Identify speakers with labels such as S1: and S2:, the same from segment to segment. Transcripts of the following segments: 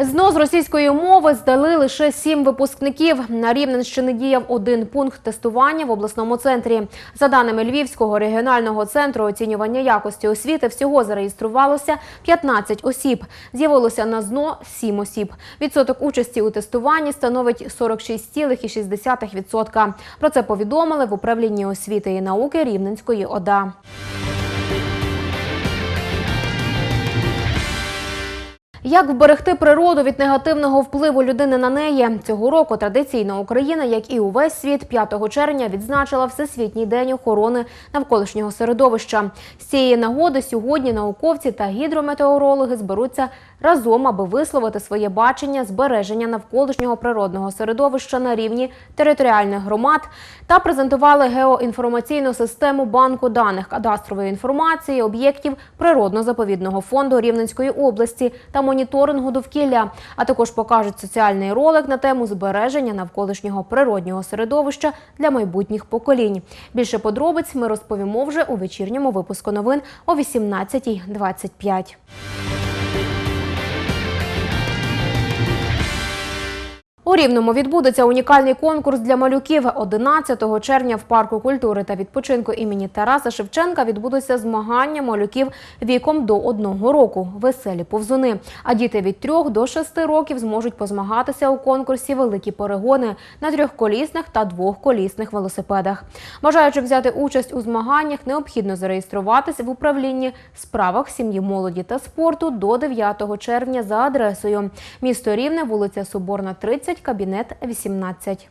S1: ЗНО з російської мови здали лише сім випускників. На Рівненщині діяв один пункт тестування в обласному центрі. За даними Львівського регіонального центру оцінювання якості освіти, всього зареєструвалося 15 осіб. З'явилося на ЗНО 7 осіб. Відсоток участі у тестуванні становить 46,6%. Про це повідомили в управлінні освіти і науки Рівненської ОДА. Як вберегти природу від негативного впливу людини на неї цього року? Традиційно Україна, як і увесь світ, 5 червня відзначила Всесвітній день охорони навколишнього середовища. З цієї нагоди сьогодні науковці та гідрометеорологи зберуться разом, аби висловити своє бачення збереження навколишнього природного середовища на рівні територіальних громад та презентували геоінформаційну систему банку даних кадастрової інформації об'єктів природно-заповідного фонду Рівненської області та моніторингу довкілля, а також покажуть соціальний ролик на тему збереження навколишнього природнього середовища для майбутніх поколінь. Більше подробиць ми розповімо вже у вечірньому випуску новин о 18.25. У Рівному відбудеться унікальний конкурс для малюків. 11 червня в парку культури та відпочинку імені Тараса Шевченка відбудуться змагання малюків віком до одного року. Веселі повзуни. А діти від 3 до 6 років зможуть позмагатися у конкурсі великі перегони на трьохколісних та двохколісних велосипедах. Бажаючи взяти участь у змаганнях, необхідно зареєструватися в управлінні справах сім'ї, молоді та спорту до 9 червня за адресою місто Рівне, вулиця Соборна, 30, кабінет 18.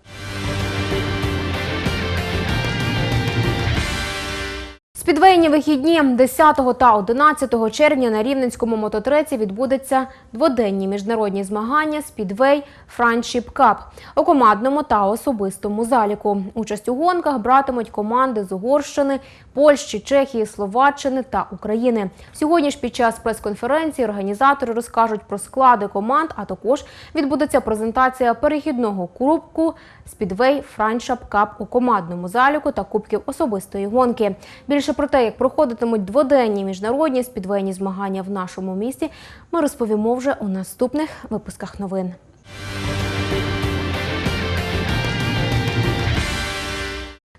S1: Спідвейні вихідні 10 та 11 червня на Рівненському мототреці відбудеться дводенні міжнародні змагання Спідвей Франшіп Кап у командному та особистому заліку. Участь у гонках братимуть команди з Угорщини, Польщі, Чехії, Словаччини та України. Сьогодні ж під час прес-конференції організатори розкажуть про склади команд, а також відбудеться презентація перехідного кубку Спідвей Франшап Кап у командному заліку та кубків особистої гонки. Більше про те, як проходитимуть дводенні міжнародні спідвейні змагання в нашому місті, ми розповімо вже у наступних випусках новин.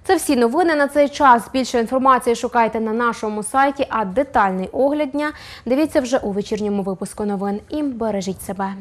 S1: Це всі новини на цей час. Більше інформації шукайте на нашому сайті, а детальний огляд дня дивіться вже у вечірньому випуску новин. І бережіть себе.